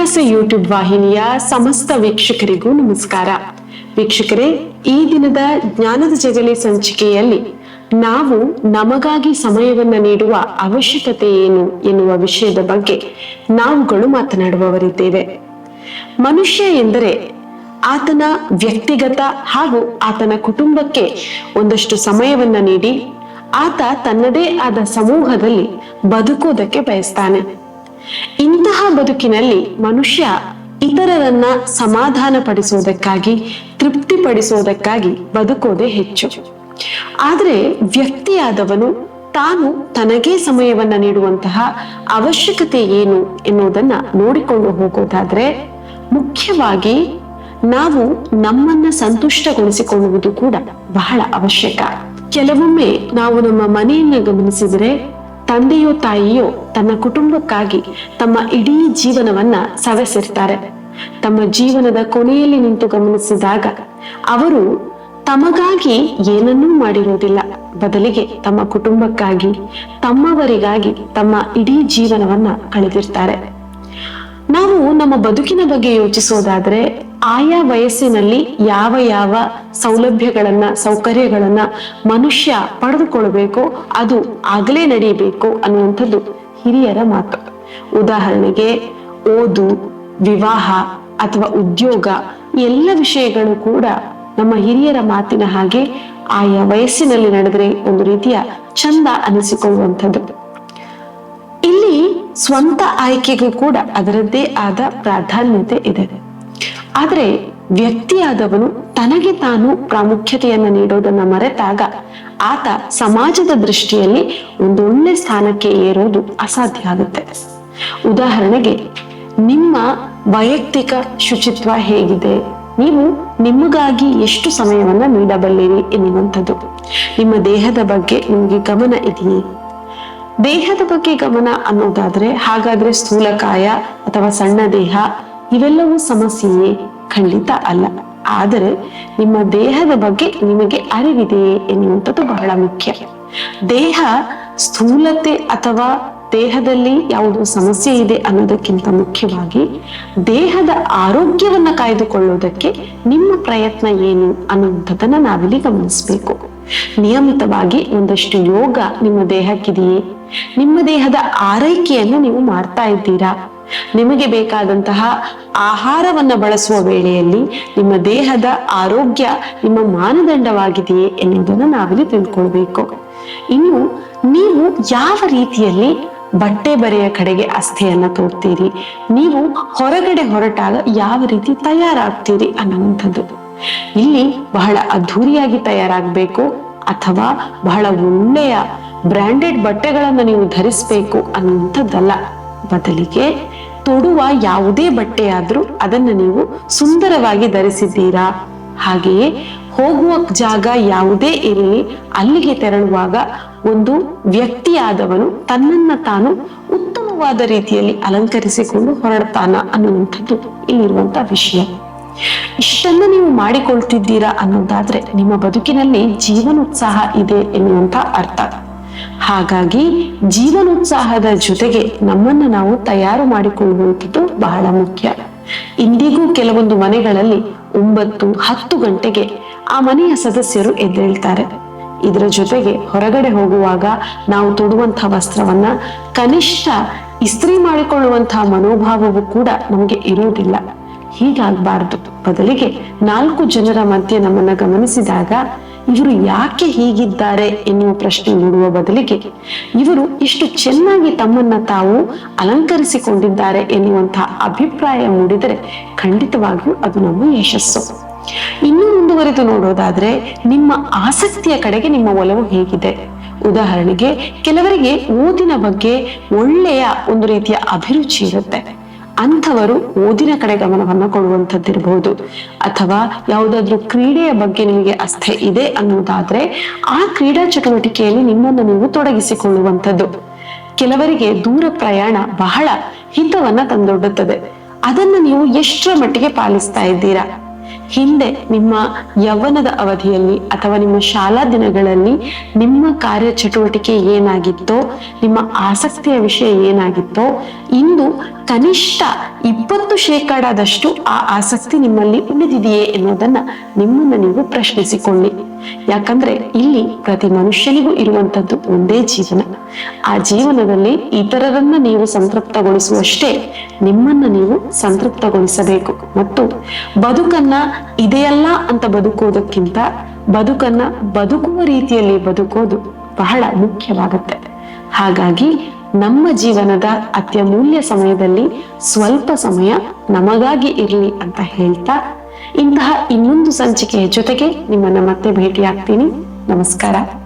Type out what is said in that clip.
ವಿಕಾಸ ಯೂಟ್ಯೂಬ್ ವಾಹಿನಿಯ ಸಮಸ್ತ ವೀಕ್ಷಕರಿಗೂ ನಮಸ್ಕಾರ. ವೀಕ್ಷಕರೇ, ಈ ದಿನದ ಜ್ಞಾನದ ಜಗಲಿ ಸಂಚಿಕೆಯಲ್ಲಿ ನಾವು ನಮಗಾಗಿ ಸಮಯವನ್ನು ನೀಡುವ ಅವಶ್ಯಕತೆ ಏನು ಎನ್ನುವ ವಿಷಯದ ಬಗ್ಗೆ ನಾವುಗಳು ಮಾತನಾಡುವವರಿದ್ದೇವೆ. ಮನುಷ್ಯ ಎಂದರೆ ಆತನ ವ್ಯಕ್ತಿಗತ ಹಾಗೂ ಆತನ ಕುಟುಂಬಕ್ಕೆ ಒಂದಷ್ಟು ಸಮಯವನ್ನ ನೀಡಿ ಆತ ತನ್ನದೇ ಆದ ಸಮೂಹದಲ್ಲಿ ಬದುಕೋದಕ್ಕೆ ಬಯಸ್ತಾನೆ. ಇಂತಹ ಬದುಕಿನಲ್ಲಿ ಮನುಷ್ಯ ಇತರರನ್ನ ಸಮಾಧಾನ ಪಡಿಸೋದಕ್ಕಾಗಿ ತೃಪ್ತಿಪಡಿಸೋದಕ್ಕಾಗಿ ಬದುಕೋದೇ ಹೆಚ್ಚು. ಆದರೆ ವ್ಯಕ್ತಿಯಾದವನು ತಾನು ತನಗೇ ಸಮಯವನ್ನ ನೀಡುವಂತಹ ಅವಶ್ಯಕತೆ ಏನು ಎನ್ನುವುದನ್ನ ನೋಡಿಕೊಂಡು ಹೋಗೋದಾದ್ರೆ, ಮುಖ್ಯವಾಗಿ ನಾವು ನಮ್ಮನ್ನ ಸಂತುಷ್ಟಗೊಳಿಸಿಕೊಳ್ಳುವುದು ಕೂಡ ಬಹಳ ಅವಶ್ಯಕ. ಕೆಲವೊಮ್ಮೆ ನಾವು ನಮ್ಮ ಮನೆಯನ್ನ ಗಮನಿಸಿದರೆ ತಂದೆಯೋ ತಾಯಿಯೋ ತನ್ನ ಕುಟುಂಬಕ್ಕಾಗಿ ತಮ್ಮ ಇಡೀ ಜೀವನವನ್ನ ಸವೆಸಿರ್ತಾರೆ. ತಮ್ಮ ಜೀವನದ ಕೊನೆಯಲ್ಲಿ ನಿಂತು ಗಮನಿಸಿದಾಗ ಅವರು ತಮಗಾಗಿ ಏನನ್ನೂ ಮಾಡಿರುವುದಿಲ್ಲ. ಬದಲಿಗೆ ತಮ್ಮ ಕುಟುಂಬಕ್ಕಾಗಿ, ತಮ್ಮವರಿಗಾಗಿ ತಮ್ಮ ಇಡೀ ಜೀವನವನ್ನ ಕಳೆದಿರ್ತಾರೆ. ನಾವು ನಮ್ಮ ಬದುಕಿನ ಬಗ್ಗೆ ಯೋಚಿಸೋದಾದ್ರೆ ಆಯಾ ವಯಸ್ಸಿನಲ್ಲಿ ಯಾವ ಯಾವ ಸೌಲಭ್ಯಗಳನ್ನ, ಸೌಕರ್ಯಗಳನ್ನ ಮನುಷ್ಯ ಪಡೆದುಕೊಳ್ಬೇಕು ಅದು ಆಗಲೇ ನಡೀಬೇಕು ಅನ್ನುವಂಥದ್ದು ಹಿರಿಯರ ಮಾತು. ಉದಾಹರಣೆಗೆ ಓದು, ವಿವಾಹ ಅಥವಾ ಉದ್ಯೋಗ ಎಲ್ಲ ವಿಷಯಗಳು ಕೂಡ ನಮ್ಮ ಹಿರಿಯರ ಮಾತಿನ ಹಾಗೆ ಆಯಾ ವಯಸ್ಸಿನಲ್ಲಿ ನಡೆದರೆ ಒಂದು ರೀತಿಯ ಚಂದ ಅನಿಸಿಕೊಳ್ಳುವಂಥದ್ದು. ಇಲ್ಲಿ ಸ್ವಂತ ಆಯ್ಕೆಗೂ ಕೂಡ ಅದರದ್ದೇ ಆದ ಪ್ರಾಧಾನ್ಯತೆ ಇದೆ. ಆದ್ರೆ ವ್ಯಕ್ತಿಯಾದವನು ತನಗೆ ತಾನು ಪ್ರಾಮುಖ್ಯತೆಯನ್ನು ನೀಡೋದನ್ನ ಮರೆತಾಗ ಆತ ಸಮಾಜದ ದೃಷ್ಟಿಯಲ್ಲಿ ಒಂದೊಳ್ಳೆ ಸ್ಥಾನಕ್ಕೆ ಏರೋದು ಅಸಾಧ್ಯ ಆಗುತ್ತೆ. ಉದಾಹರಣೆಗೆ, ನಿಮ್ಮ ವೈಯಕ್ತಿಕ ಶುಚಿತ್ವ ಹೇಗಿದೆ? ನೀವು ನಿಮಗಾಗಿ ಎಷ್ಟು ಸಮಯವನ್ನ ನೀಡಬಲ್ಲಿರಿ ಎನ್ನುವಂಥದ್ದು. ನಿಮ್ಮ ದೇಹದ ಬಗ್ಗೆ ನಿಮಗೆ ಗಮನ ಇದೆಯೇ? ದೇಹದ ಬಗ್ಗೆ ಗಮನ ಅನ್ನೋದಾದ್ರೆ ಹಾಗಾದ್ರೆ ಸ್ಥೂಲಕಾಯ ಅಥವಾ ಸಣ್ಣ ದೇಹ ಇವೆಲ್ಲವೂ ಸಮಸ್ಯೆಯೇ? ಖಂಡಿತ ಅಲ್ಲ. ಆದರೆ ನಿಮ್ಮ ದೇಹದ ಬಗ್ಗೆ ನಿಮಗೆ ಅರಿವಿದೆಯೇ ಎನ್ನುವಂಥದ್ದು ಬಹಳ ಮುಖ್ಯ. ದೇಹ ಸ್ಥೂಲತೆ ಅಥವಾ ದೇಹದಲ್ಲಿ ಯಾವುದೋ ಸಮಸ್ಯೆ ಇದೆ ಅನ್ನೋದಕ್ಕಿಂತ ಮುಖ್ಯವಾಗಿ ದೇಹದ ಆರೋಗ್ಯವನ್ನ ಕಾಯ್ದುಕೊಳ್ಳುವುದಕ್ಕೆ ನಿಮ್ಮ ಪ್ರಯತ್ನ ಏನು ಅನ್ನುವಂಥದ್ದನ್ನ ನಾವಿಲ್ಲಿ ಗಮನಿಸಬೇಕು. ನಿಯಮಿತವಾಗಿ ಒಂದಷ್ಟು ಯೋಗ ನಿಮ್ಮ ದೇಹಕ್ಕಿದೆಯೇ? ನಿಮ್ಮ ದೇಹದ ಆರೈಕೆಯನ್ನು ನೀವು ಮಾಡ್ತಾ ಇದ್ದೀರಾ? ನಿಮಗೆ ಬೇಕಾದಂತಹ ಆಹಾರವನ್ನ ಬಳಸುವ ವೇಳೆಯಲ್ಲಿ ನಿಮ್ಮ ದೇಹದ ಆರೋಗ್ಯ, ನಿಮ್ಮ ಮಾನದಂಡವಾಗಿದೆಯೇ ಎನ್ನುವುದನ್ನು ನಾವಿಲ್ಲಿ ತಿಳ್ಕೊಳ್ಬೇಕು ಇನ್ನು ನೀವು ಯಾವ ರೀತಿಯಲ್ಲಿ ಬಟ್ಟೆ ಬರೆಯ ಕಡೆಗೆ ಅಸ್ಥೆಯನ್ನ ತೋರ್ತೀರಿ? ನೀವು ಹೊರಗಡೆ ಹೊರಟಾಗ ಯಾವ ರೀತಿ ತಯಾರಾಗ್ತೀರಿ ಅನ್ನುವಂಥದ್ದು. ಇಲ್ಲಿ ಬಹಳ ಅದ್ಧೂರಿಯಾಗಿ ತಯಾರಾಗಬೇಕು ಅಥವಾ ಬಹಳ ಒಳ್ಳೆಯ ಬ್ರ್ಯಾಂಡೆಡ್ ಬಟ್ಟೆಗಳನ್ನು ನೀವು ಧರಿಸಬೇಕು ಅನ್ನುವಂಥದ್ದಲ್ಲ. ಬದಲಿಗೆ ತೊಡುವ ಯಾವುದೇ ಬಟ್ಟೆಯಾದರೂ ಅದನ್ನು ನೀವು ಸುಂದರವಾಗಿ ಧರಿಸಿದ್ದೀರಾ? ಹಾಗೆಯೇ ಹೋಗುವ ಜಾಗ ಯಾವುದೇ ಇರಲಿ, ಅಲ್ಲಿಗೆ ತೆರಳುವಾಗ ಒಂದು ವ್ಯಕ್ತಿಯಾದವನು ತನ್ನನ್ನ ತಾನು ಉತ್ತಮವಾದ ರೀತಿಯಲ್ಲಿ ಅಲಂಕರಿಸಿಕೊಂಡು ಹೊರಡ್ತಾನ ಅನ್ನುವಂಥದ್ದು ಇಲ್ಲಿರುವಂತ ವಿಷಯ. ಇಷ್ಟನ್ನು ನೀವು ಮಾಡಿಕೊಳ್ತಿದ್ದೀರಾ ಅನ್ನೋದಾದ್ರೆ ನಿಮ್ಮ ಬದುಕಿನಲ್ಲಿ ಜೀವನೋತ್ಸಾಹ ಇದೆ ಎನ್ನುವಂತ ಅರ್ಥ. ಹಾಗಾಗಿ ಜೀವನೋತ್ಸಾಹದ ಜೊತೆಗೆ ನಮ್ಮನ್ನ ನಾವು ತಯಾರು ಮಾಡಿಕೊಳ್ಳುವಂಥದ್ದು ಬಹಳ ಮುಖ್ಯ. ಇಂದಿಗೂ ಕೆಲವೊಂದು ಮನೆಗಳಲ್ಲಿ ಒಂಬತ್ತು, ಹತ್ತು ಗಂಟೆಗೆ ಆ ಮನೆಯ ಸದಸ್ಯರು ಎದ್ದೇಳ್ತಾರೆ. ಇದರ ಜೊತೆಗೆ ಹೊರಗಡೆ ಹೋಗುವಾಗ ನಾವು ತೊಡುವಂತಹ ವಸ್ತ್ರವನ್ನ ಕನಿಷ್ಠ ಇಸ್ತ್ರಿ ಮಾಡಿಕೊಳ್ಳುವಂತಹ ಮನೋಭಾವವು ಕೂಡ ನಮಗೆ ಇರುವುದಿಲ್ಲ. ಹೀಗಾಗಬಾರ್ದು. ಬದಲಿಗೆ ನಾಲ್ಕು ಜನರ ಮಧ್ಯೆ ನಮ್ಮನ್ನ ಗಮನಿಸಿದಾಗ ಇವರು ಯಾಕೆ ಹೀಗಿದ್ದಾರೆ ಎನ್ನುವ ಪ್ರಶ್ನೆ ಮೂಡುವ ಬದಲಿಗೆ ಇವರು ಇಷ್ಟು ಚೆನ್ನಾಗಿ ತಮ್ಮನ್ನ ತಾವು ಅಲಂಕರಿಸಿಕೊಂಡಿದ್ದಾರೆ ಎನ್ನುವಂತಹ ಅಭಿಪ್ರಾಯ ಮೂಡಿದರೆ ಖಂಡಿತವಾಗಿಯೂ ಅದು ನಮ್ಮ ಯಶಸ್ಸು. ಇನ್ನು ಮುಂದುವರೆದು ನೋಡೋದಾದ್ರೆ ನಿಮ್ಮ ಆಸಕ್ತಿಯ ಕಡೆಗೆ ನಿಮ್ಮ ಒಲವು ಹೇಗಿದೆ. ಉದಾಹರಣೆಗೆ, ಕೆಲವರಿಗೆ ಓದಿನ ಬಗ್ಗೆ ಒಳ್ಳೆಯ ಒಂದು ರೀತಿಯ ಅಭಿರುಚಿ ಇರುತ್ತೆ. ಅಂಥವರು ಓದಿನ ಕಡೆ ಗಮನವನ್ನು ಕೊಡುವಂಥದ್ದಿರಬಹುದು ಅಥವಾ ಯಾವುದಾದ್ರೂ ಕ್ರೀಡೆಯ ಬಗ್ಗೆ ನಿಮಗೆ ಅಸ್ಥೆ ಇದೆ ಅನ್ನೋದಾದ್ರೆ, ಆ ಕ್ರೀಡಾ ಚಟುವಟಿಕೆಯಲ್ಲಿ ನಿಮ್ಮನ್ನು ನೀವು ತೊಡಗಿಸಿಕೊಳ್ಳುವಂಥದ್ದು. ಕೆಲವರಿಗೆ ದೂರ ಪ್ರಯಾಣ ಬಹಳ ಹಿತವನ್ನ ತಂದೊಡ್ಡುತ್ತದೆ. ಅದನ್ನು ನೀವು ಎಷ್ಟರ ಮಟ್ಟಿಗೆ ಪಾಲಿಸ್ತಾ ಇದ್ದೀರಾ? ಹಿಂದೆ ನಿಮ್ಮ ಯೌವನದ ಅವಧಿಯಲ್ಲಿ ಅಥವಾ ನಿಮ್ಮ ಶಾಲಾ ದಿನಗಳಲ್ಲಿ ನಿಮ್ಮ ಕಾರ್ಯಚಟುವಟಿಕೆ ಏನಾಗಿತ್ತೋ, ನಿಮ್ಮ ಆಸಕ್ತಿಯ ವಿಷಯ ಏನಾಗಿತ್ತೋ, ಇಂದು ಕನಿಷ್ಠ ಇಪ್ಪತ್ತು ಶೇಕಡಾದಷ್ಟು ಆ ಆಸಕ್ತಿ ನಿಮ್ಮಲ್ಲಿ ಉಳಿದಿದೆಯೇ ಎನ್ನುವುದನ್ನ ನಿಮ್ಮನ್ನ ನೀವು ಪ್ರಶ್ನಿಸಿಕೊಳ್ಳಿ. ಯಾಕಂದ್ರೆ ಇಲ್ಲಿ ಪ್ರತಿ ಮನುಷ್ಯನಿಗೂ ಇರುವಂತದ್ದು ಒಂದೇ ಜೀವನ. ಆ ಜೀವನದಲ್ಲಿ ಇತರರನ್ನ ನೀವು ಸಂತೃಪ್ತಗೊಳಿಸುವಷ್ಟೇ ನಿಮ್ಮನ್ನ ನೀವು ಸಂತೃಪ್ತಗೊಳಿಸಬೇಕು. ಮತ್ತು ಬದುಕನ್ನ ಇದೆಯಲ್ಲ ಅಂತ ಬದುಕೋದಕ್ಕಿಂತ ಬದುಕನ್ನ ಬದುಕುವ ರೀತಿಯಲ್ಲಿ ಬದುಕೋದು ಬಹಳ ಮುಖ್ಯವಾಗುತ್ತೆ. ಹಾಗಾಗಿ ನಮ್ಮ ಜೀವನದ ಅತ್ಯಮೂಲ್ಯ ಸಮಯದಲ್ಲಿ ಸ್ವಲ್ಪ ಸಮಯ ನಮಗಾಗಿ ಇರಲಿ ಅಂತ ಹೇಳ್ತಾ ಇಂತಹ ಇನ್ನೊಂದು ಸಂಚಿಕೆಯ ಜೊತೆಗೆ ನಿಮ್ಮನ್ನ ಮತ್ತೆ ಭೇಟಿಯಾಗ್ತೀನಿ. ನಮಸ್ಕಾರ.